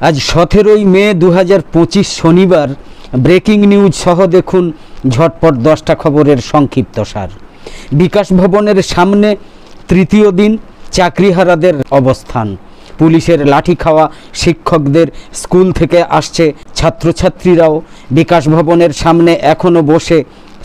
আজ সতেরোই মে দু হাজার পঁচিশ শনিবার ব্রেকিং নিউজ সহ দেখুন ঝটপট দশটা খবরের সংক্ষিপ্তসার বিকাশ ভবনের সামনে তৃতীয় দিন চাকরিহারাদের অবস্থান। পুলিশের লাঠি খাওয়া শিক্ষকদের স্কুল থেকে আসছে ছাত্রছাত্রীরাও। বিকাশ ভবনের সামনে এখনও বসে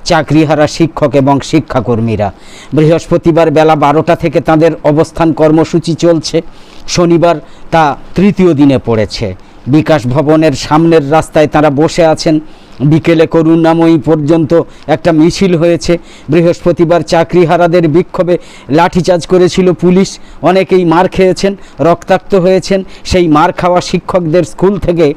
চাকরিহারা শিক্ষক এবং শিক্ষাকর্মীরা। বৃহস্পতিবার বেলা বারোটা থেকে তাদের অবস্থান কর্মসূচি চলছে। শনিবার তা তৃতীয় দিনে পড়েছে। বিকাশ ভবনের সামনের রাস্তায় তারা বসে আছেন। বিকেলে করুণাময়ী পর্যন্ত একটা মিছিল হয়েছে। বৃহস্পতিবার চাকরিহারাদের বিক্ষোভে লাঠিচার্জ করেছিল পুলিশ। অনেকেই মার খেয়েছেন, রক্তাক্ত হয়েছেন। সেই মার খাওয়া শিক্ষকদের স্কুল থেকে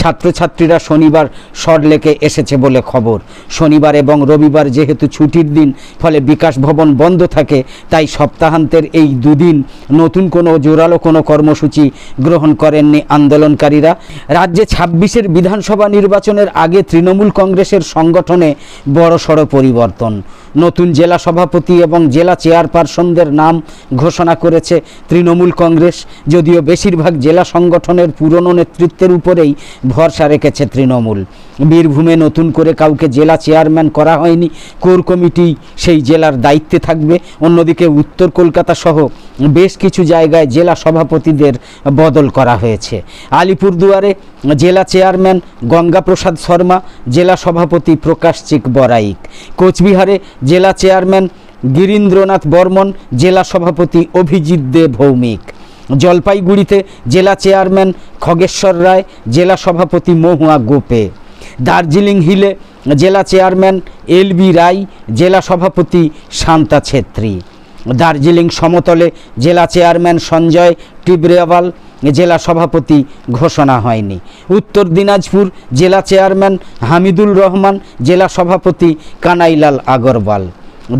ছাত্রছাত্রীরা শনিবার সরলেকে এসেছে বলে খবর। শনিবার এবং রবিবার যেহেতু ছুটির দিন, ফলে বিকাশ ভবন বন্ধ থাকে, তাই সপ্তাহান্তের এই দুদিন নতুন কোনো জোরালো কোনো কর্মসূচি গ্রহণ করেননি আন্দোলনকারীরা। রাজ্যে ছাব্বিশের বিধানসভা নির্বাচনের আগে তৃণমূল কংগ্রেসের সংগঠনে বড়সড় পরিবর্তন। নতুন জেলা সভাপতি এবং জেলা চেয়ারপারসনদের নাম ঘোষণা করেছে তৃণমূল কংগ্রেস। যদিও বেশিরভাগ জেলা সংগঠনের পুরনো নেতৃত্বের উপরেই ভরসা রেখেছে তৃণমূল। বীরভূমে নতুন করে কাউকে জেলা চেয়ারম্যান করা হয়নি। কোর কমিটি সেই জেলার দায়িত্বে থাকবে। অন্যদিকে উত্তর কলকাতা সহ বেশ কিছু জায়গায় জেলা সভাপতিদের বদল করা হয়েছে। আলিপুরদুয়ারে জেলা চেয়ারম্যান গঙ্গাপ্রসাদ শর্মা, জেলা সভাপতি প্রকাশ চিক বরাইক। কোচবিহারে জেলা চেয়ারম্যান গিরীন্দ্রনাথ বর্মন, জেলা সভাপতি অভিজিৎ দে ভৌমিক। জলপাইগুড়িতে জেলা চেয়ারম্যান খগেশ্বর রায়, জেলা সভাপতি মহুয়া গোপে। দার্জিলিং হিলে জেলা চেয়ারম্যান এল বি রায়, জেলা সভাপতি শান্তা ছেত্রী। দার্জিলিং সমতলে জেলা চেয়ারম্যান সঞ্জয় টিবরেওয়াল জেলা সভাপতি ঘোষণা হয়নি। উত্তর দিনাজপুর জেলা চেয়ারম্যান হামিদুল রহমান, জেলা সভাপতি কানাইলাল আগরওয়াল।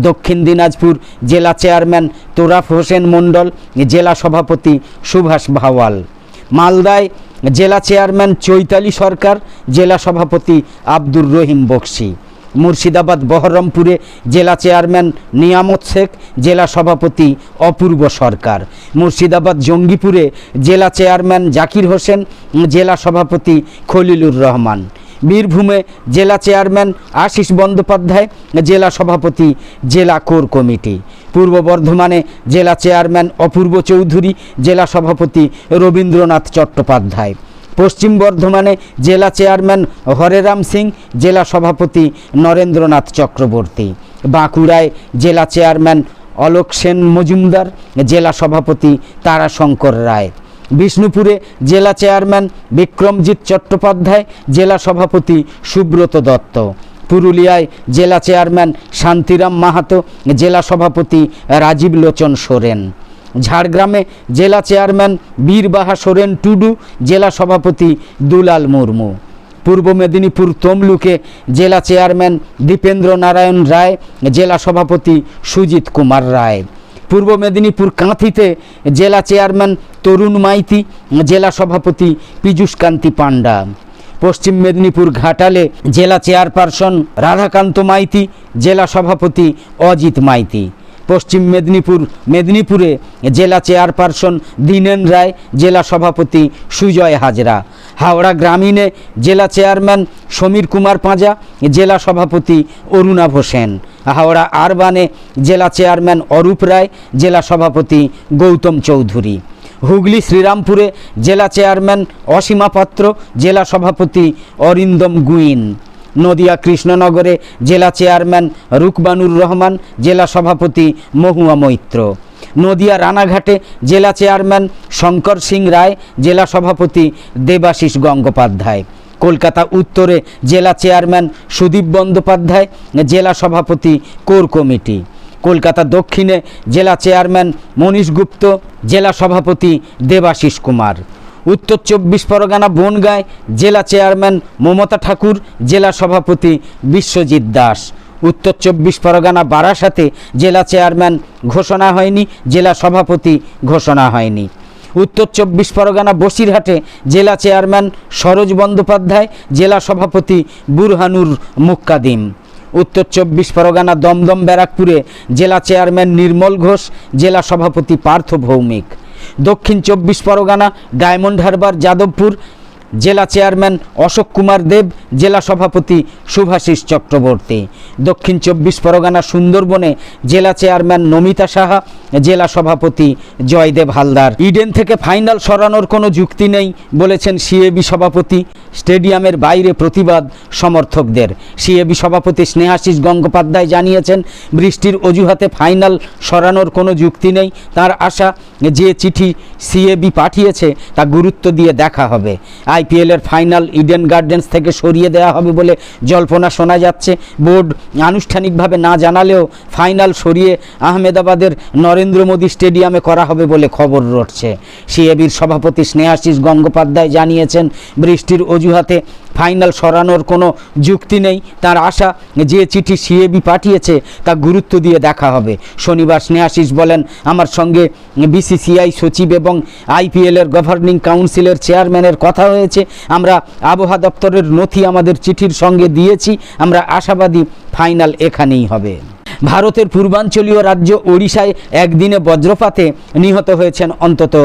দক্ষিণ দিনাজপুর জেলা চেয়ারম্যান তোরাফ হোসেন মণ্ডল, জেলা সভাপতি সুভাষ ভাওয়াল। মালদায় জেলা চেয়ারম্যান চৈতালি সরকার, জেলা সভাপতি আব্দুর রহিম বক্সি। মুর্শিদাবাদ, বহরমপুরে জেলা চেয়ারম্যান নিয়ামত শেখ, জেলা সভাপতি অপূর্ব সরকার। মুর্শিদাবাদ, জঙ্গিপুরে জেলা চেয়ারম্যান জাকির হোসেন, জেলা সভাপতি খলিলুর রহমান। বীরভূমে জেলা চেয়ারম্যান আশিস বন্দ্যোপাধ্যায়, জেলা সভাপতি জেলা কোর কমিটি। পূর্ব বর্ধমানে জেলা চেয়ারম্যান অপূর্ব চৌধুরী, জেলা সভাপতি রবীন্দ্রনাথ চট্টোপাধ্যায়। পশ্চিম বর্ধমানে জেলা চেয়ারম্যান হরেরাম সিং, জেলা সভাপতি নরেন্দ্রনাথ চক্রবর্তী। বাঁকুড়ায় জেলা চেয়ারম্যান অলোক সেন মজুমদার, জেলা সভাপতি তারাশঙ্কর রায়। বিষ্ণুপুরে জেলা চেয়ারম্যান বিক্রমজিৎ চট্টোপাধ্যায়, জেলা সভাপতি সুব্রত দত্ত। পুরুলিয়ায় জেলা চেয়ারম্যান শান্তিরাম মাহাতো, জেলা সভাপতি রাজীব লোচন সোরেন। ঝাড়গ্রামে জেলা চেয়ারম্যান বীরবাহা সোরেন টুডু, জেলা সভাপতি দুলাল মুর্মু। পূর্ব মেদিনীপুর তমলুকে জেলা চেয়ারম্যান দীপেন্দ্র নারায়ণ রায়, জেলা সভাপতি সুজিত কুমার রায়। পূর্ব মেদিনীপুর কাঁথিতে জেলা চেয়ারম্যান তরুণ মাইতি, জেলা সভাপতি পীযূষকান্তি পাণ্ডা। পশ্চিম মেদিনীপুর ঘাটালে জেলা চেয়ারপারসন রাধাকান্ত মাইতি, জেলা সভাপতি অজিত মাইতি। পশ্চিম মেদিনীপুর, মেদিনীপুরে জেলা চেয়ারপারসন দীনেন রায়, জেলা সভাপতি সুজয় হাজরা। হাওড়া গ্রামীণে জেলা চেয়ারম্যান সমীর কুমার পাঁজা, জেলা সভাপতি অরুণাভ সেন। হাওড়া আরবানে জেলা চেয়ারম্যান অরূপ রায়, জেলা সভাপতি গৌতম চৌধুরী। হুগলি শ্রীরামপুরে জেলা চেয়ারম্যান অসীমা পাত্র, জেলা সভাপতি অরিন্দম গুইন। নদিয়া কৃষ্ণনগরে জেলা চেয়ারম্যান রুকবানুর রহমান, জেলা সভাপতি মহুয়া মৈত্র। নদিয়া রানাঘাটে জেলা চেয়ারম্যান শঙ্কর সিং রায়, জেলা সভাপতি দেবাশিস গঙ্গোপাধ্যায়। কলকাতা উত্তরে জেলা চেয়ারম্যান সুদীপ বন্দ্যোপাধ্যায়, জেলা সভাপতি কোর কমিটি। কলকাতা দক্ষিণে জেলা চেয়ারম্যান মনীষ গুপ্ত, জেলা সভাপতি দেবাশিস কুমার। উত্তর চব্বিশ পরগনা বনগাঁয় জেলা চেয়ারম্যান মমতা ঠাকুর, জেলা সভাপতি বিশ্বজিৎ দাস। উত্তর চব্বিশ পরগনা বারাসাতে জেলা চেয়ারম্যান ঘোষণা হয়নি, জেলা সভাপতি ঘোষণা হয়নি। উত্তর চব্বিশ পরগনা বসিরহাটে জেলা চেয়ারম্যান সরোজ বন্দ্যোপাধ্যায়, জেলা সভাপতি বুরহানুর মুক্কাদিম। উত্তর চব্বিশ পরগনা দমদম ব্যারাকপুরে জেলা চেয়ারম্যান নির্মল ঘোষ, জেলা সভাপতি পার্থ ভৌমিক। দক্ষিণ চব্বিশ পরগনা ডায়মন্ড হারবার যাদবপুর জেলা চেয়ারম্যান অশোক কুমার দেব, জেলা সভাপতি শুভাশিস চক্রবর্তী। দক্ষিণ চব্বিশ পরগনা সুন্দরবনে জেলা চেয়ারম্যান নমিতা সাহা, জেলা সভাপতি জয়দেব হালদার। ইডেন থেকে ফাইনাল সরানোর কোনো যুক্তি নেই, বলেছেন সিএবি সভাপতি। স্টেডিয়ামের বাইরে প্রতিবাদ সমর্থকদের। সিএবি সভাপতি স্নেহাশিস গঙ্গোপাধ্যায় জানিয়েছেন, বৃষ্টির অজুহাতে ফাইনাল সরানোর কোনো যুক্তি নেই। তার আশা যে চিঠি সিএবি পাঠিয়েছে, তা গুরুত্ব দিয়ে দেখা হবে। আইপিএলের ফাইনাল ইডেন গার্ডেন্স থেকে সরিয়ে দেওয়া হবে বলে জল্পনা শোনা যাচ্ছে। বোর্ড আনুষ্ঠানিকভাবে না জানালেও ফাইনাল সরিয়ে আহমেদাবাদের নরেন্দ্র মোদী স্টেডিয়ামে করা হবে বলে খবর রটছে। সিএবির সভাপতি স্নেহাশিস গঙ্গোপাধ্যায় জানিয়েছেন, বৃষ্টির অজুহাতে ফাইনাল সরানোর কোনো যুক্তি নেই। তার আশা, যে চিঠি সিএবি পাঠিয়েছে তা গুরুত্ব দিয়ে দেখা হবে। শনিবার স্নেহাশিস বলেন, আমার সঙ্গে বিসিসিআই সচিব এবং আইপিএলের গভর্নিং কাউন্সিলের চেয়ারম্যানের কথা হয়েছে। আমরা আবহাওয়া দপ্তরের নথি আমাদের চিঠির সঙ্গে দিয়েছি। আমরা আশাবাদী ফাইনাল এখানেই হবে। ভারতের পূর্বাঞ্চলীয় রাজ্য ওড়িশায় একদিনে বজ্রপাতে নিহত হয়েছেন অন্তত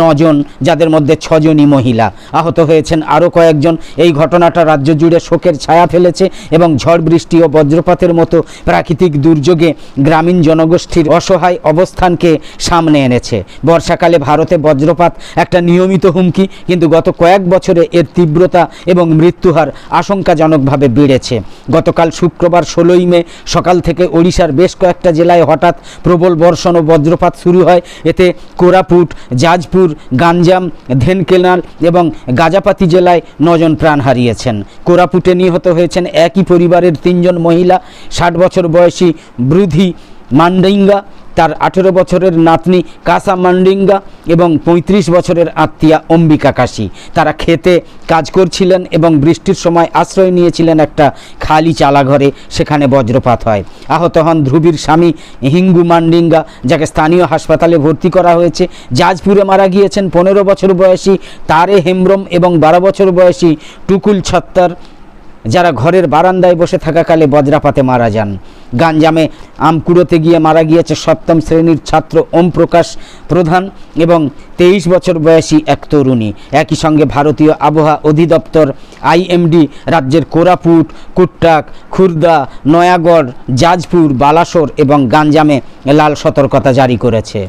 নজন, যাদের মধ্যে ছজনই মহিলা। আহত হয়েছেন আরও কয়েকজন। এই ঘটনাটা রাজ্য জুড়ে শোকের ছায়া ফেলেছে এবং ঝড় বৃষ্টি ও বজ্রপাতের মতো প্রাকৃতিক দুর্যোগে গ্রামীণ জনগোষ্ঠীর অসহায় অবস্থানকে সামনে এনেছে। বর্ষাকালে ভারতে বজ্রপাত একটা নিয়মিত হুমকি, কিন্তু গত কয়েক বছরে এর তীব্রতা এবং মৃত্যুহার আশঙ্কাজনকভাবে বেড়েছে। গতকাল শুক্রবার ষোলোই মে সকাল থেকে ওড়িশার বেশ কয়েকটা জেলায় হঠাৎ প্রবল বর্ষণ ও বজ্রপাত শুরু হয়। এতে কোরাপুট জাজপুর গাঞ্জাম, ধেনকেনাল এবং গাজাপাতি জেলায় নজন প্রাণ হারিয়েছেন। কোরাপুটে নিহত হয়েছেন একই পরিবারের তিনজন মহিলা, ষাট বছর বয়সী বৃদ্ধি মান্ডিঙ্গা তার আঠেরো বছরের নাতনি কাসা মান্ডিঙ্গা এবং ৩৫ বছরের আত্মীয়া অম্বিকা কাশি। তারা খেতে কাজ করছিলেন এবং বৃষ্টির সময় আশ্রয় নিয়েছিলেন একটা খালি চালাঘরে, সেখানে বজ্রপাত হয়। আহত হন ধ্রুবীর স্বামী হিঙ্গু মান্ডিঙ্গা, যাকে স্থানীয় হাসপাতালে ভর্তি করা হয়েছে। জাজপুরে মারা গিয়েছেন পনেরো বছর বয়সী তারে হেমব্রম এবং বারো বছর বয়সী টুকুল ছত্তর। যারা ঘরের বারান্দায় বসে থাকাকালে বজ্রাপাতে মারা যান। গাঞ্জামে। আমকুড়োতে গিয়ে মারা গিয়েছে সপ্তম শ্রেণির ছাত্র ওম প্রকাশ প্রধান এবং তেইশ বছর বয়সী এক তরুণী। একই সঙ্গে ভারতীয় আবহাওয়া অধিদপ্তর, আইএমডি, রাজ্যের কোরাপুট, কুট্টাক, খুর্দা, নয়াগড় জাজপুর বালাসোর এবং গাঞ্জামে লাল সতর্কতা জারি করেছে।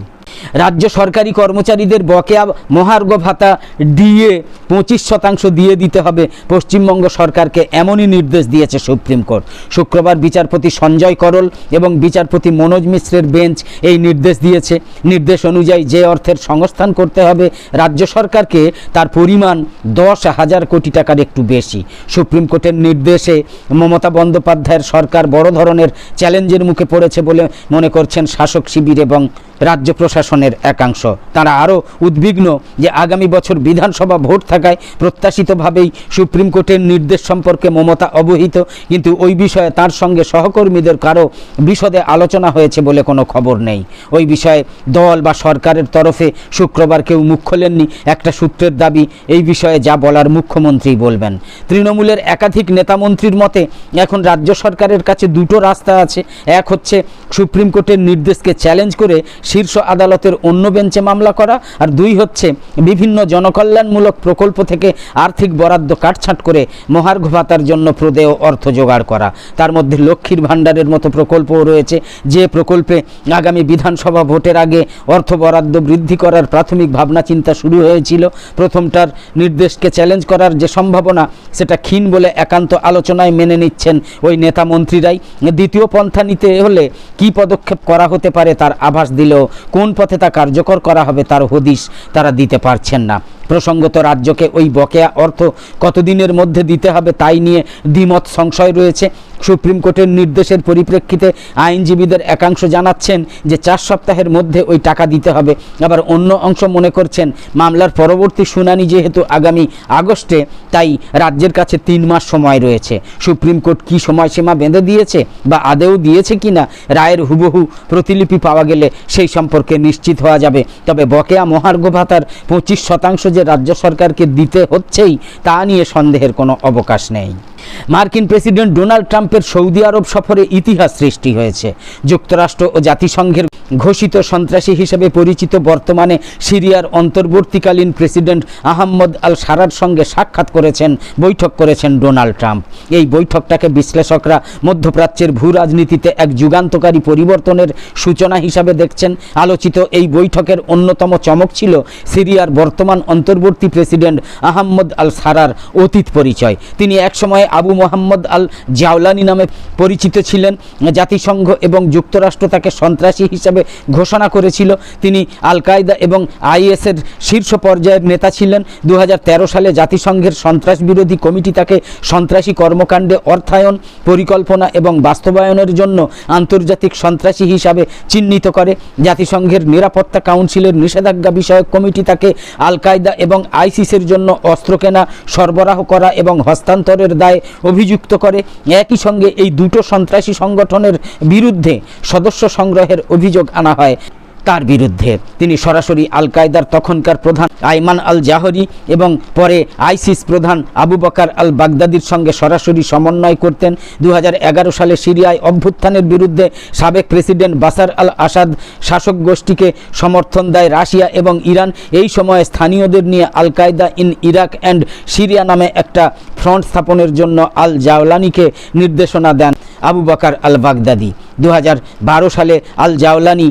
রাজ্য সরকারি কর্মচারীদের বকেয়া মহার্ঘ ভাতা ডিএ পঁচিশ শতাংশ দিয়ে দিতে হবে। পশ্চিমবঙ্গ সরকারকে এমনই নির্দেশ দিয়েছে সুপ্রিম কোর্ট। শুক্রবার বিচারপতি সঞ্জয় করল এবং বিচারপতি মনোজ মিশ্রের বেঞ্চ এই নির্দেশ দিয়েছে। নির্দেশ অনুযায়ী যে অর্থের সংস্থান করতে হবে, রাজ্য সরকারকে তার পরিমাণ দশ হাজার কোটি টাকার একটু বেশি। সুপ্রিম কোর্টের নির্দেশে মমতা বন্দ্যোপাধ্যায়ের সরকার বড় ধরনের চ্যালেঞ্জের মুখে পড়েছে বলে মনে করছেন শাসক শিবির এবং রাজ্য প্রশাসনের একাংশ। তারা আরও উদ্বিগ্ন যে আগামী বছর বিধানসভা ভোট থাকায় প্রত্যাশিতভাবেই সুপ্রিম কোর্টের নির্দেশ সম্পর্কে মমতা অবহিত, কিন্তু ওই বিষয়ে তার সঙ্গে সহকর্মীদের কারও বিশদে আলোচনা হয়েছে বলে কোনো খবর নেই। ওই বিষয়ে দল বা সরকারের তরফে শুক্রবার কেউ মুখ খোলেননি, একটা সূত্রের দাবি এই বিষয়ে যা বলার মুখ্যমন্ত্রী বলবেন। তৃণমূলের একাধিক নেতামন্ত্রীর মতে, এখন রাজ্য সরকারের কাছে দুটো রাস্তা আছে। এক হচ্ছে সুপ্রিম কোর্টের নির্দেশকে চ্যালেঞ্জ করে শীর্ষ আদালতের অন্য বেঞ্চে মামলা করা আর দুই হচ্ছে বিভিন্ন জনকল্যাণমূলক প্রকল্প থেকে আর্থিক বরাদ্দ কাটছাঁট করে মহার্ঘ ভাতার জন্য প্রদেয় অর্থ জোগাড় করা। তার মধ্যে লক্ষ্মীর ভাণ্ডারের মতো প্রকল্পও রয়েছে। যে প্রকল্পে আগামী বিধানসভা ভোটের আগে অর্থ বরাদ্দ বৃদ্ধি করার প্রাথমিক ভাবনা চিন্তা শুরু হয়েছিল। প্রথমটার নির্দেশকে চ্যালেঞ্জ করার যে সম্ভাবনা, সেটা ক্ষীণ বলে একান্ত আলোচনায় মেনে নিচ্ছেন ওই নেতা মন্ত্রীরাই। দ্বিতীয় পন্থা নিতে হলে কি পদক্ষেপ করা হতে পারে তার আভাস দিলেও কোন পথে তা কার্যকর করা হবে তার হদিশ তারা দিতে পারছেন না। প্রসঙ্গত রাজ্যকে ওই বকেয়া অর্থ কতদিনের মধ্যে দিতে হবে তাই নিয়ে দ্বিমত সংশয় রয়েছে। সুপ্রিম কোর্টের নির্দেশের পরিপ্রেক্ষিতে আইনজীবীদের একাংশ জানাচ্ছেন যে চার সপ্তাহের মধ্যে ওই টাকা দিতে হবে। আবার অন্য অংশ মনে করছেন, মামলার পরবর্তী শুনানি যেহেতু আগামী আগস্টে, তাই রাজ্যের কাছে তিন মাস সময় রয়েছে। সুপ্রিম কোর্ট কী সময়সীমা বেঁধে দিয়েছে বা আদেও দিয়েছে কি না রায়ের হুবহু প্রতিলিপি পাওয়া গেলে সেই সম্পর্কে নিশ্চিত হওয়া যাবে। তবে বকেয়া মহার্ঘ ভাতার পঁচিশ শতাংশ যে রাজ্য সরকারকে দিতে হচ্ছেই, তা নিয়ে সন্দেহের কোনো অবকাশ নেই। মার্কিন প্রেসিডেন্ট ডোনাল্ড ট্রাম্পের সৌদি আরব সফরে ইতিহাস সৃষ্টি হয়েছে। যুক্তরাষ্ট্র ও জাতিসংঘের ঘোষিত সন্ত্রাসী হিসেবে পরিচিত বর্তমানে সিরিয়ার অন্তর্বর্তীকালীন প্রেসিডেন্ট আহম্মদ আল সারার সঙ্গে সাক্ষাৎ করেছেন, বৈঠক করেছেন ডোনাল্ড ট্রাম্প। এই বৈঠকটাকে বিশ্লেষকরা মধ্যপ্রাচ্যের ভূ রাজনীতিতে এক যুগান্তকারী পরিবর্তনের সূচনা হিসাবে দেখছেন। আলোচিত এই বৈঠকের অন্যতম চমক ছিল সিরিয়ার বর্তমান অন্তর্বর্তী প্রেসিডেন্ট আহম্মদ আল সারার অতীত পরিচয়। তিনি একসময় আবু মোহাম্মদ আল জাওলানি নামে পরিচিত ছিলেন। জাতিসংঘ এবং যুক্তরাষ্ট্র তাকে সন্ত্রাসী হিসাবে ঘোষণা করেছিল। তিনি আল কায়দা এবং আইএসের শীর্ষ পর্যায়ের নেতা ছিলেন। দু হাজার তেরো সালে জাতিসংঘের সন্ত্রাস বিরোধী কমিটি তাকে সন্ত্রাসী কর্মকাণ্ডে অর্থায়ন, পরিকল্পনা এবং বাস্তবায়নের জন্য আন্তর্জাতিক সন্ত্রাসী হিসাবে চিহ্নিত করে। জাতিসংঘের নিরাপত্তা কাউন্সিলের নিষেধাজ্ঞা বিষয়ক কমিটি তাকে আল কায়দা এবং আইসিসের জন্য অস্ত্র কেনা সরবরাহ করা এবং হস্তান্তরের দায়ে অভিযুক্ত করে। একই সঙ্গে এই দুটো সন্ত্রাসী সংগঠনের বিরুদ্ধে সদস্য সংগ্রহের অভিযোগ আনা হয়। তার বিরুদ্ধে তিনি সরাসরি আল কায়দার তখনকার প্রধান আইমান আল জাহরি এবং পরে আইসিস প্রধান আবু বকার আল বাগদাদির সঙ্গে সরাসরি সমন্বয় করতেন। দু হাজার এগারো সালে সিরিয়ায় অভ্যুত্থানের বিরুদ্ধে সাবেক প্রেসিডেন্ট বাসার আল আসাদ শাসক গোষ্ঠীকে সমর্থন দেয় রাশিয়া এবং ইরান। এই সময়ে স্থানীয়দের নিয়ে আল কায়দা ইন ইরাক অ্যান্ড সিরিয়া নামে একটা ফ্রন্ট স্থাপনের জন্য আল জাওলানিকে নির্দেশনা দেন। আবু বাকার আল বাগদাদি দু হাজার বারো সালে আল জাওলানি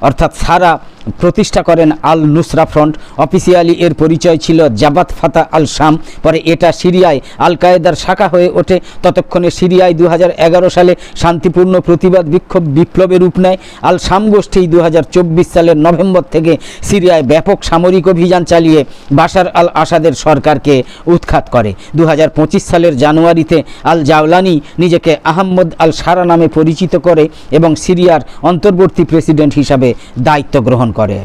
অর্থাৎ সারা প্রতিষ্ঠা করেন আল নুসরা ফ্রন্ট। অফিসিয়ালি এর পরিচয় ছিল জাবাত ফাতা আল শাম পরে এটা সিরিয়ায় আল কায়েদার শাখা হয়ে ওঠে। ততক্ষণে সিরিয়ায় দু হাজার এগারো সালে শান্তিপূর্ণ প্রতিবাদ বিক্ষোভ বিপ্লবের রূপ নেয়। আল শাম গোষ্ঠী দু হাজার চব্বিশ সালের নভেম্বর থেকে সিরিয়ায় ব্যাপক সামরিক অভিযান চালিয়ে বাশার আল আসাদের সরকারকে উৎখাত করে। দু হাজার পঁচিশ সালের জানুয়ারিতে আল জাওলানি নিজেকে আহম্মদ আল সারা নামে পরিচিত করে এবং সিরিয়ার অন্তর্বর্তী প্রেসিডেন্ট হিসাবে দায়িত্ব গ্রহণ করে।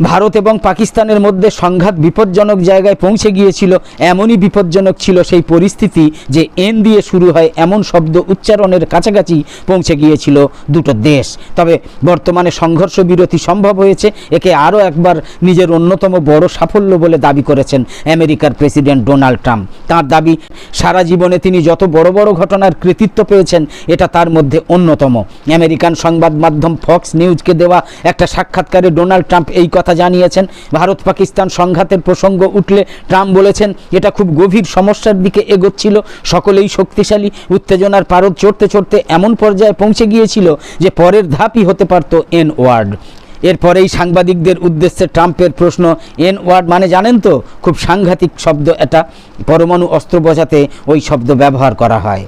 ভারত এবং পাকিস্তানের মধ্যে সংঘাত বিপজ্জনক জায়গায় পৌঁছে গিয়েছিল, এমনই বিপজ্জনক ছিল সেই পরিস্থিতি যে এন দিয়ে শুরু হয় এমন শব্দ উচ্চারণের কাছাকাছি পৌঁছে গিয়েছিল দুটো দেশ। তবে বর্তমানে সংঘর্ষ বিরতি সম্ভব হয়েছে, একে আরও একবার নিজের অন্যতম বড় সাফল্য বলে দাবি করেছেন আমেরিকার প্রেসিডেন্ট ডোনাল্ড ট্রাম্প। তার দাবি, সারা জীবনে তিনি যত বড় বড় ঘটনার কৃতিত্ব পেয়েছেন, এটা তার মধ্যে অন্যতম। আমেরিকান সংবাদ মাধ্যম ফক্স নিউজকে দেওয়া একটা সাক্ষাৎকারে ডোনাল্ড ট্রাম্প এই কথা জানিয়েছেন। ভারত পাকিস্তান সংঘাতের প্রসঙ্গ উঠলে ট্রাম্প বলেছেন, এটা খুব গভীর সমস্যার দিকে এগোচ্ছিল। সকলেই শক্তিশালী, উত্তেজনার পারদ চড়তে চড়তে এমন পর্যায়ে পৌঁছে গিয়েছিল যে পরের ধাপই হতে পারত এন ওয়ার্ড এরপরেই সাংবাদিকদের উদ্দেশ্যে ট্রাম্পের প্রশ্ন এন ওয়ার্ড মানে জানেন তো? খুব সাংঘাতিক শব্দ এটা। পরমাণু অস্ত্র বোঝাতে ওই শব্দ ব্যবহার করা হয়।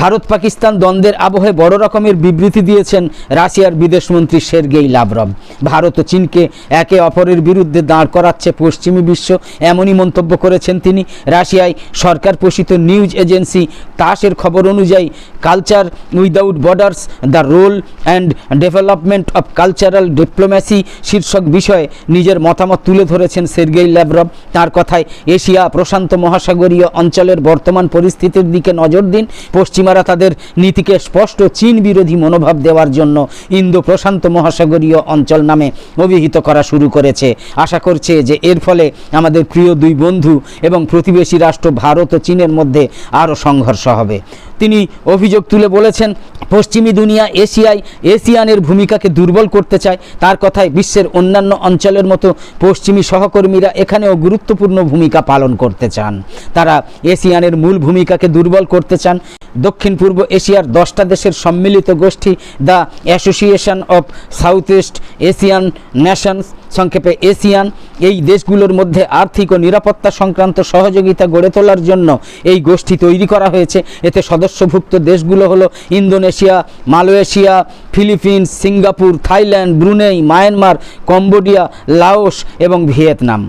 ভারত পাকিস্তান দ্বন্দ্বের আবহে বড় রকমের বিবৃতি দিয়েছেন রাশিয়ার বিদেশমন্ত্রী সের্গেই লাভরভ ভারত ও চীনকে একে অপরের বিরুদ্ধে দাঁড় করাচ্ছে পশ্চিমী বিশ্ব, এমনই মন্তব্য করেছেন তিনি। রাশিয়ায় সরকার পোষিত নিউজ এজেন্সি তাসের খবর অনুযায়ী culture without borders, the role and development of cultural diplomacy শীর্ষক বিষয়ে নিজের মতামত তুলে ধরেছেন সের্গেই ল্যাভরভ তার কথায় এশিয়া প্রশান্ত মহাসাগরীয় অঞ্চলের বর্তমান পরিস্থিতির দিকে নজর দিন। পশ্চিমারা তাদের নীতিকে স্পষ্ট চীন বিরোধী মনোভাব দেওয়ার জন্য ইন্দো প্রশান্ত মহাসাগরীয় অঞ্চল নামে অভিহিত করা শুরু করেছে। আশা করছে যে এর ফলে আমাদের প্রিয় দুই বন্ধু এবং প্রতিবেশী রাষ্ট্র ভারত ও চীনের মধ্যে আরও সংঘর্ষ হবে। তিনি অভিযোগ তুলে বলেছেন, পশ্চিমী দুনিয়া এশিয়ায় এশিয়ানের ভূমিকাকে দুর্বল করতে চায়। তার কথায় বিশ্বের অন্যান্য অঞ্চলের মতো পশ্চিমী সহকর্মীরা এখানেও গুরুত্বপূর্ণ ভূমিকা পালন করতে চান। তারা এশিয়ানের মূল ভূমিকাকে দুর্বল করতে চান। দক্ষিণ পূর্ব এশিয়ার দশটা দেশের সম্মিলিত গোষ্ঠী the association of South East Asian nations সংক্ষেপে এশিয়ান, এই দেশগুলোর মধ্যে আর্থিক ও নিরাপত্তা সংক্রান্ত সহযোগিতা গড়ে তোলার জন্য এই গোষ্ঠী তৈরি করা হয়েছে। এতে সদস্যভুক্ত দেশগুলো হলো Indonesia, Malaysia, Philippines, Singapore, Thailand, Brunei, Myanmar, Cambodia, Laos এবং ভিয়েতনাম।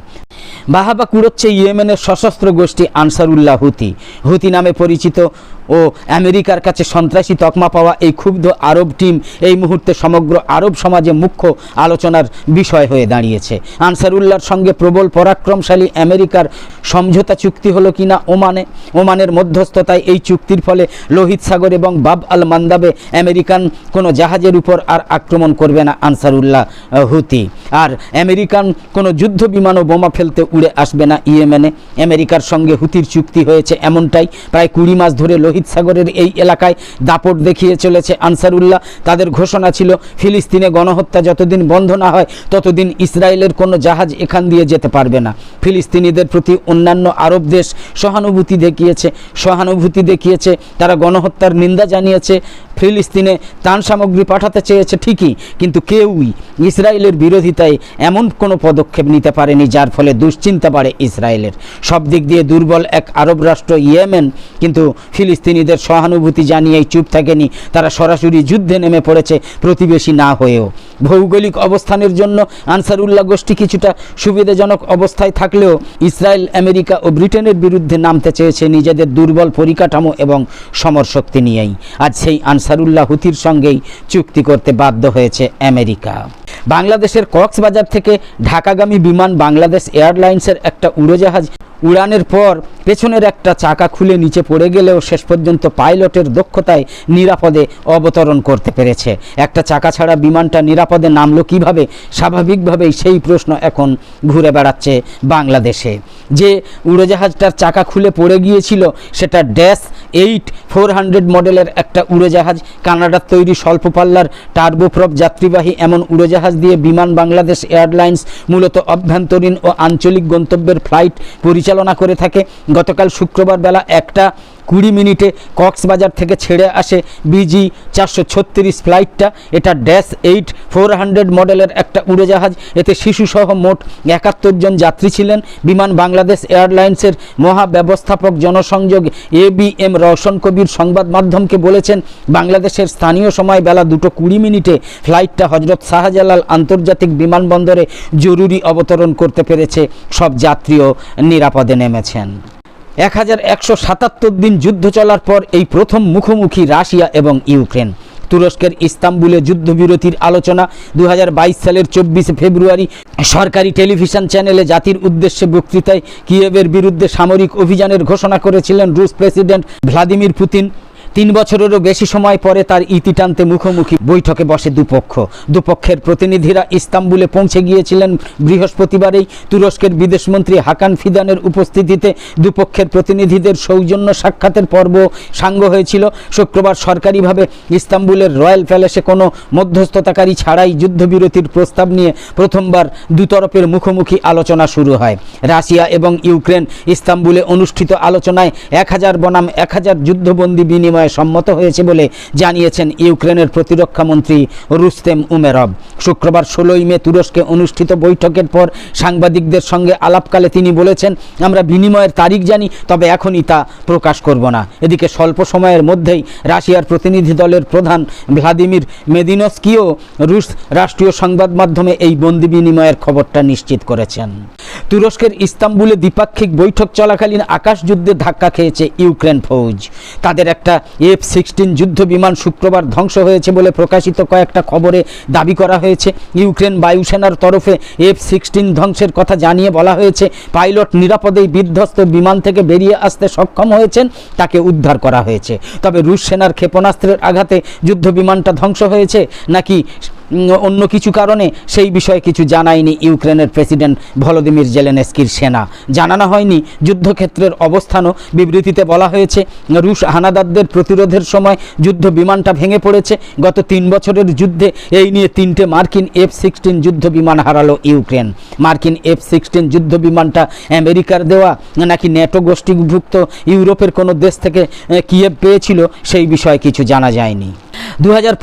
বাহাবা কুড়োচ্ছে ইয়েমেনের সশস্ত্র গোষ্ঠী আনসারুল্লাহ হুতি। হুতি নামে পরিচিত ও আমেরিকার কাছে সন্ত্রাসী তকমা পাওয়া এই ক্ষুব্ধ আরব টিম এই মুহূর্তে সমগ্র আরব সমাজে মুখ্য আলোচনার বিষয় হয়ে দাঁড়িয়েছে। আনসারুল্লাহর সঙ্গে প্রবল পরাক্রমশালী আমেরিকার সমঝোতা চুক্তি হলো কিনা ওমানে। ওমানের মধ্যস্থতায় এই চুক্তির ফলে লোহিত সাগর এবং বাব আল মান্দাবে আমেরিকান কোনো জাহাজের উপর আর আক্রমণ করবে না আনসারুল্লাহ হুতি। আর আমেরিকান কোনো যুদ্ধ বিমান ও বোমা ফেলতে উড়ে আসবে না ইয়েমেনে। আমেরিকার সঙ্গে হুতির চুক্তি হয়েছে এমনটাই। প্রায় কুড়ি মাস ধরে লোহিত সাগরের এই এলাকায় দাপট দেখিয়ে চলেছে আনসারুল্লাহ। তাদের ঘোষণা ছিল, ফিলিস্তিনে গণহত্যা যতদিন বন্ধ না হয় ততদিন ইসরায়েলের কোনো জাহাজ এখান দিয়ে যেতে পারবে না। ফিলিস্তিনিদের প্রতি অন্যান্য আরব দেশ সহানুভূতি দেখিয়েছে সহানুভূতি দেখিয়েছে, তারা গণহত্যার নিন্দা জানিয়েছে, ফিলিস্তিনে ত্রাণ সামগ্রী পাঠাতে চেয়েছে ঠিকই, কিন্তু কেউই ইসরায়েলের বিরোধিতায় এমন কোনো পদক্ষেপ নিতে পারেনি যার ফলে দুশ্চিন্তা বাড়ে ইসরায়েলের। সব দিক দিয়ে দুর্বল এক আরব রাষ্ট্র ইয়েমেন, কিন্তু ফিলিস্তিনিদের সহানুভূতি জানিয়েই চুপ থাকেনি, তারা সরাসরি যুদ্ধে নেমে পড়েছে প্রতিবেশী না হয়েও। ভৌগোলিক অবস্থানের জন্য আনসারুল্লাহ গোষ্ঠী কিছুটা সুবিধাজনক অবস্থায় থাকলেও ইসরায়েল, আমেরিকা ও ব্রিটেনের বিরুদ্ধে নামতে চেয়েছে নিজেদের দুর্বল পরিকাঠামো এবং সমরশক্তি নিয়েই। আজ সেই আনসারুল্লাহ হুতির সঙ্গেই চুক্তি করতে বাধ্য হয়েছে আমেরিকা। বাংলাদেশের কক্সবাজার থেকে ঢাকাগামী বিমান বাংলাদেশ এয়ারলাইন্সের একটা উড়োজাহাজ উড়ানের পর পেছনের একটা চাকা খুলে নিচে পড়ে গেলেও শেষ পর্যন্ত পাইলটের দক্ষতায় নিরাপদে অবতরণ করতে পেরেছে। একটা চাকা ছাড়া বিমানটা নিরাপদে নামলো কীভাবে? স্বাভাবিকভাবেই সেই প্রশ্ন এখন ঘুরে বেড়াচ্ছে বাংলাদেশে। যে উড়োজাহাজটার চাকা খুলে পড়ে গিয়েছিল, সেটা ড্যাশ এইট ফোর হান্ড্রেড মডেলের একটা উড়োজাহাজ। কানাডার তৈরি স্বল্প পাল্লার টার্বোপ্রপ যাত্রীবাহী এমন উড়োজাহাজ দিয়ে বিমান বাংলাদেশ এয়ারলাইন্স মূলত অভ্যন্তরীণ ও আঞ্চলিক গন্তব্যের ফ্লাইট পরিচালনা করে থাকে। গতকাল শুক্রবার বেলা একটা কুড়ি মিনিটে কক্সবাজার থেকে ছেড়ে আসে বিজি চারশো ছত্রিশ ফ্লাইটটা। এটা ড্যাশ এইট, ফোর হান্ড্রেড মডেলের একটা উড়োজাহাজ। এতে শিশুসহ মোট একাত্তর জন যাত্রী ছিলেন। বিমান বাংলাদেশ এয়ারলাইন্সের মহা ব্যবস্থাপক জনসংযোগ A B M Rowshan Kabir সংবাদ মাধ্যমকে বলেছেন, বাংলাদেশের স্থানীয় সময় বেলা দুটো কুড়ি মিনিটে ফ্লাইটটা হজরত শাহজালাল আন্তর্জাতিক বিমানবন্দরে জরুরি অবতরণ করতে পেরেছে। সব যাত্রীও নিরাপদে নেমেছেন। এক হাজার একশো সাতাত্তর দিন যুদ্ধ চলার পর এই প্রথম মুখোমুখি রাশিয়া এবং ইউক্রেন। তুরস্কের ইস্তাম্বুলে যুদ্ধবিরতির আলোচনা দু হাজার বাইশ সালের চব্বিশে ফেব্রুয়ারি। সরকারি টেলিভিশন চ্যানেলে জাতির উদ্দেশ্যে বক্তৃতায় কিয়েভের বিরুদ্ধে সামরিক অভিযানের ঘোষণা করেছিলেন রুশ প্রেসিডেন্ট ভ্লাদিমির পুতিন। তিন বছরেরও বেশি সময় পরে তার ইতি টানতে মুখোমুখি বৈঠকে বসে দুপক্ষ। দুপক্ষের প্রতিনিধিরা ইস্তাম্বুলে পৌঁছে গিয়েছিলেন বৃহস্পতিবারেই। তুরস্কের বিদেশমন্ত্রী হাকান ফিদানের উপস্থিতিতে দুপক্ষের প্রতিনিধিদের সৌজন্য সাক্ষাতের পর্ব সাঙ্গ হয়েছিল। শুক্রবার সরকারিভাবে ইস্তাম্বুলের রয়্যাল প্যালেসে কোনো মধ্যস্থতাকারী ছাড়াই যুদ্ধবিরতির প্রস্তাব নিয়ে প্রথমবার দুতরফের মুখোমুখি আলোচনা শুরু হয়। রাশিয়া এবং ইউক্রেন ইস্তাম্বুলে অনুষ্ঠিত আলোচনায় এক হাজার বনাম, এক হাজার যুদ্ধবন্দী বিনিময়ে সম্মত হয়েছে বলে জানিয়েছেন ইউক্রেনের প্রতিরক্ষা মন্ত্রী রুস্তেম উমেরব শুক্রবার ষোলোই মে তুরস্কে অনুষ্ঠিত বৈঠকের পর সাংবাদিকদের সঙ্গে আলাপকালে তিনি বলেছেন, আমরা বিনিময়ের তারিখ জানি, তবে এখনই তা প্রকাশ করব না। এদিকে স্বল্প সময়ের মধ্যেই রাশিয়ার প্রতিনিধি দলের প্রধান ভ্লাদিমির মেদিনস্কিও রুশ রাষ্ট্রীয় সংবাদ মাধ্যমে এই বন্দি বিনিময়ের খবরটা নিশ্চিত করেছেন। তুরস্কের ইস্তাম্বুলে দ্বিপাক্ষিক বৈঠক চলাকালীন আকাশযুদ্ধে ধাক্কা খেয়েছে ইউক্রেন ফৌজ। তাদের একটা এফ সিক্সটিন যুদ্ধ বিমান শুক্রবার ধ্বংস হয়েছে বলে প্রকাশিত কয়েকটা খবরে দাবি করা হয়েছে। ইউক্রেন বায়ুসেনার তরফে এফ সিক্সটিন ধ্বংসের কথা জানিয়ে বলা হয়েছে। পাইলট নিরাপদেই বিধ্বস্ত বিমান থেকে বেরিয়ে আসতে সক্ষম হয়েছেন, তাকে উদ্ধার করা হয়েছে। তবে রুশ সেনার ক্ষেপণাস্ত্রের আঘাতে যুদ্ধ বিমানটা ধ্বংস হয়েছে, নাকি অন্য কিছু কারণে সেই বিষয়ে কিছু জানায়নি ইউক্রেনের প্রেসিডেন্ট ভলোদিমির জেলেনেস্কির সেনা। জানানো হয়নি যুদ্ধক্ষেত্রের অবস্থানও। বিবৃতিতে বলা হয়েছে, রুশ হানাদারদের প্রতিরোধের সময় যুদ্ধ বিমানটা ভেঙে পড়েছে। গত তিন বছরের যুদ্ধে এই নিয়ে তিনটে মার্কিন এফ সিক্সটিন যুদ্ধ বিমান হারালো ইউক্রেন। মার্কিন এফ সিক্সটিন যুদ্ধ বিমানটা আমেরিকার দেওয়া নাকি ন্যাটো গোষ্ঠীভুক্ত ইউরোপের কোনো দেশ থেকে কিয়েভ পেয়েছিল সেই বিষয়ে কিছু জানা যায়নি। দু হাজার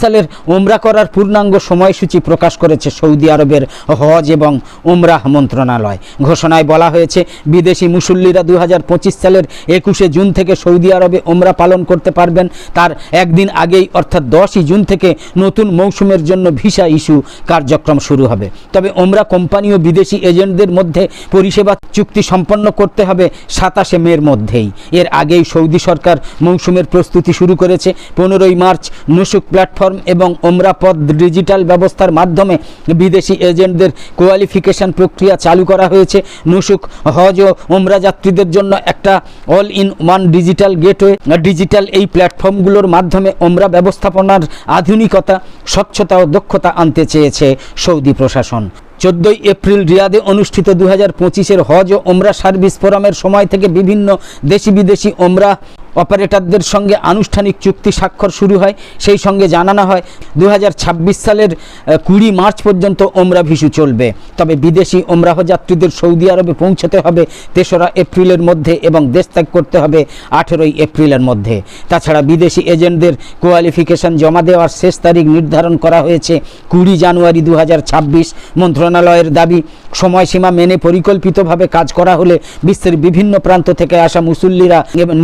সালের ওমরা করার পূর্ণাঙ্গ সময়সূচি প্রকাশ করেছে সৌদি আরবের হজ এবং উমরাহ মন্ত্রণালয়। ঘোষণায় বলা হয়েছে, বিদেশি মুসল্লিরা দু হাজার পঁচিশ সালের একুশে জুন থেকে সৌদি আরবে ওমরা পালন করতে পারবেন। তার একদিন আগেই, অর্থাৎ দশই জুন থেকে নতুন মৌসুমের জন্য ভিসা ইস্যু কার্যক্রম শুরু হবে। তবে ওমরা কোম্পানি ও বিদেশি এজেন্টদের মধ্যে পরিষেবা চুক্তি সম্পন্ন করতে হবে সাতাশে মের মধ্যেই। এর আগেই সৌদি সরকার মৌসুমের প্রস্তুতি শুরু করেছে। পনেরোই মার্চ, নুসুক প্ল্যাটফর্ম এবং ওমরা পথ ডিজিটাল ব্যবস্থার মাধ্যমে বিদেশি এজেন্টদের কোয়ালিফিকেশন প্রক্রিয়া চালু করা হয়েছে। নুসুক হজ ও উমরা যাত্রীদের জন্য একটা all in one digital gateway digital এই প্ল্যাটফর্মগুলোর মাধ্যমে ওমরা ব্যবস্থাপনার আধুনিকতা, স্বচ্ছতা ও দক্ষতা আনতে চেয়েছে সৌদি প্রশাসন। চোদ্দই এপ্রিল রিয়াদে অনুষ্ঠিত দু হাজার পঁচিশের হজ ও ওমরা সার্ভিস ফোরামের সময় থেকে বিভিন্ন দেশি বিদেশি ওমরা অপারেটরদের সঙ্গে আনুষ্ঠানিক চুক্তি স্বাক্ষর শুরু হয়। সেই সঙ্গে জানানো হয় দু হাজার ছাব্বিশ সালের কুড়ি মার্চ পর্যন্ত ওমরা ভিসু চলবে। তবে বিদেশি ওমরাহ যাত্রীদের সৌদি আরবে পৌঁছতে হবে তেসরা এপ্রিলের মধ্যে এবং দেশ ত্যাগ করতে হবে আঠেরোই এপ্রিলের মধ্যে। তাছাড়া বিদেশি এজেন্টদের কোয়ালিফিকেশন জমা দেওয়ার শেষ তারিখ নির্ধারণ করা হয়েছে কুড়ি জানুয়ারি দু হাজার ছাব্বিশ। মন্ত্রণালয়ের দাবি, সময়সীমা মেনে পরিকল্পিতভাবে কাজ করা হলে বিশ্বের বিভিন্ন প্রান্ত থেকে আসা মুসল্লিরা এবং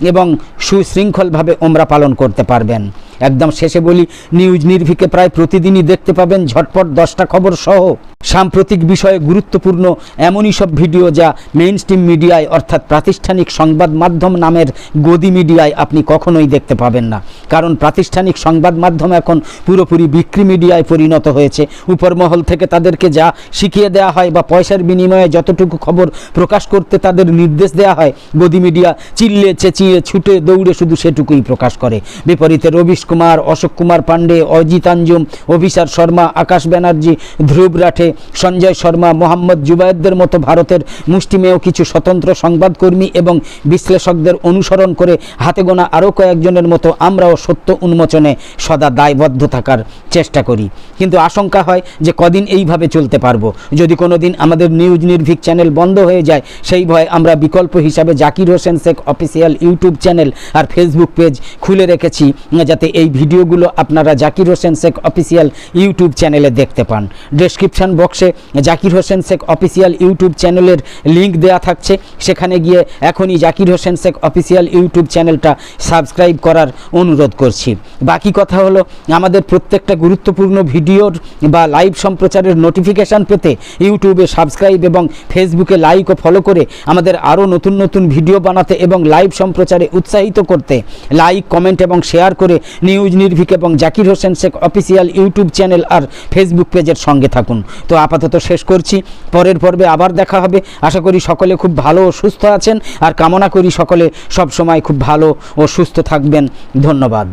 এবং সুশৃঙ্খলভাবে ওমরা পালন করতে পারবেন। একদম শেষে বলি, নিউজ নির্ভিকে প্রায় প্রতিদিনই দেখতে পাবেন ঝটপট দশটা খবর সহ। সাম্প্রতিক বিষয়ে গুরুত্বপূর্ণ এমনই সব ভিডিও যা মেইন স্ট্রিম মিডিয়ায় অর্থাৎ প্রাতিষ্ঠানিক সংবাদ মাধ্যম নামের গদি মিডিয়ায় আপনি কখনোই দেখতে পাবেন না। কারণ প্রাতিষ্ঠানিক সংবাদ মাধ্যম এখন পুরোপুরি বিক্রি মিডিয়ায় পরিণত হয়েছে। উপরমহল থেকে তাদেরকে যা শিখিয়ে দেওয়া হয় বা পয়সার বিনিময়ে যতটুকু খবর প্রকাশ করতে তাদের নির্দেশ দেওয়া হয়, গদি মিডিয়া চিল্লে, চেঁচিয়ে, ছুটে, দৌড়ে শুধু সেটুকুই প্রকাশ করে। বিপরীতে রবিশ কুমার অশোক কুমার পাণ্ডে, অজিত আঞ্জুম, অভিসার শর্মা, আকাশ ব্যানার্জি, ধ্রুব রাঠে, সঞ্জয় শর্মা, মোহাম্মদ জুবায়েদদের মতো ভারতের মুষ্টিমেয় কিছু স্বতন্ত্র সংবাদকর্মী এবং বিশ্লেষকদের অনুসরণ করে হাতে গোনা আরও কয়েকজনের মতো আমরাও সত্য উন্মোচনে সদা দায়বদ্ধ থাকার চেষ্টা করি। কিন্তু আশঙ্কা হয় যে কদিন এইভাবে চলতে পারব। যদি কোনো দিন আমাদের নিউজ নির্ভীক চ্যানেল বন্ধ হয়ে যায়, সেই ভয়ে আমরা বিকল্প হিসাবে Zakir Hossain Sheikh official YouTube channel আর ফেসবুক পেজ খুলে রেখেছি, যাতে এই ভিডিওগুলো আপনারা জাকির হোসেন শেখ অফিসিয়াল ইউটিউব চ্যানেলে দেখতে পান। ডেসক্রিপশন বক্সে জাকির হোসেন শেখ অফিসিয়াল ইউটিউব চ্যানেলের লিঙ্ক দেওয়া থাকছে। সেখানে গিয়ে এখনই জাকির হোসেন শেখ অফিসিয়াল ইউটিউব চ্যানেলটা সাবস্ক্রাইব করার অনুরোধ করছি। বাকি কথা হলো, আমাদের প্রত্যেকটা গুরুত্বপূর্ণ ভিডিওর বা লাইভ সম্প্রচারের নোটিফিকেশান পেতে ইউটিউবে সাবস্ক্রাইব এবং ফেসবুকে লাইক ও ফলো করে আমাদের আরও নতুন নতুন ভিডিও বানাতে এবং লাইভ সম্প্রচারে উৎসাহিত করতে লাইক কমেন্ট এবং শেয়ার করে নিউজ নির্ভীক এবং Zakir Hossain Sheikh official YouTube channel আর ফেসবুক পেজের সঙ্গে থাকুন। তো আপাতত শেষ করছি। পরের পর্বে আবার দেখা হবে। আশা করি সকলে খুব ভালো ও সুস্থ আছেন। আর কামনা করি সকলে সব সময় খুব ভালো ও সুস্থ থাকবেন। ধন্যবাদ।